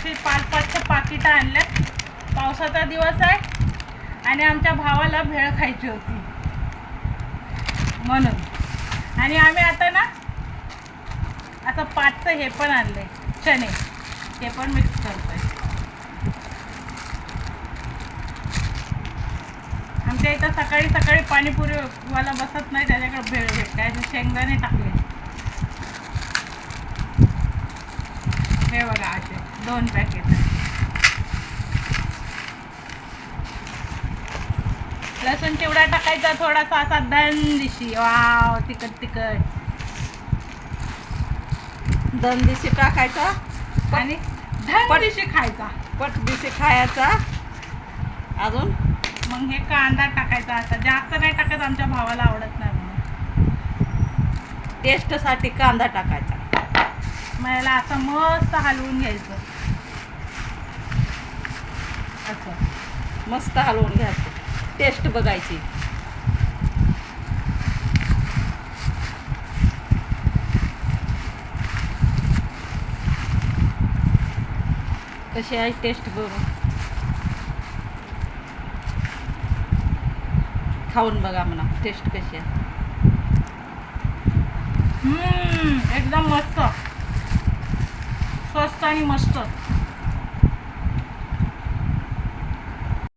अशी पाच पाचशे पाकिटं आणल्यात पावसाचा दिवस आहे. आणि आमच्या भावाला भेळ खायची होती. म्हणून. आणि आम्ही आता ना आता पाचचं हे पण आणलंय. चणे. हे पण मिक्स करतोय. आमच्या इथं सकाळी सकाळी पाणीपुरीवाला बसत नाही. त्याच्याकडे भेळ भेटते. असे शेंगदाणे टाकले. हे बघा असे. दोन पॅकेट लसूण चिवडा टाकायचा थोडासा असा दन दिशी वाव तिखट तिखट. दोन दिवशी टाकायचा आणि दिशी खायचा. पट दिवशी खायचा. अजून? मग हे कांदा टाकायचा आता जास्त नाही टाकत आमच्या भावाला आवडत नाही म्हणून. टेस्टसाठी कांदा टाकायचा. मला असं मस्त हलवून घ्यायचं. असं. मस्त हलवून घ्यायचं. टेस्ट बघायची. कशी आहे टेस्ट बघू. खाऊन बघा म्हणा टेस्ट कशी आहे. एकदम मस्त. आणि मस्त.